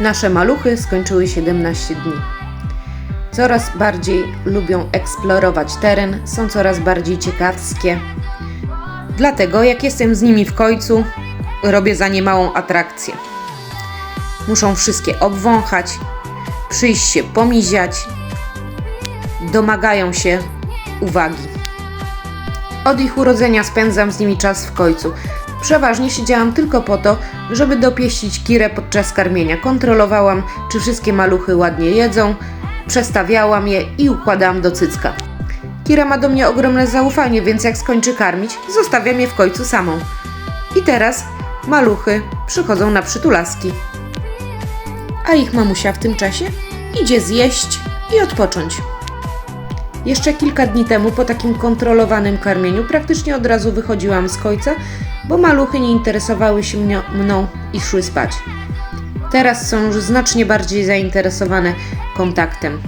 Nasze maluchy skończyły 17 dni. Coraz bardziej lubią eksplorować teren, są coraz bardziej ciekawskie. Dlatego, jak jestem z nimi w końcu, robię za nie małą atrakcję. Muszą wszystkie obwąchać, przyjść się pomiziać, domagają się uwagi. Od ich urodzenia spędzam z nimi czas w końcu. Przeważnie siedziałam tylko po to, żeby dopieścić Kirę podczas karmienia. Kontrolowałam, czy wszystkie maluchy ładnie jedzą, przestawiałam je i układałam do cycka. Kira ma do mnie ogromne zaufanie, więc jak skończy karmić, zostawiam je w końcu samą. I teraz maluchy przychodzą na przytulaski. A ich mamusia w tym czasie idzie zjeść i odpocząć. Jeszcze kilka dni temu, po takim kontrolowanym karmieniu, praktycznie od razu wychodziłam z kojca, bo maluchy nie interesowały się mną i szły spać. Teraz są już znacznie bardziej zainteresowane kontaktem.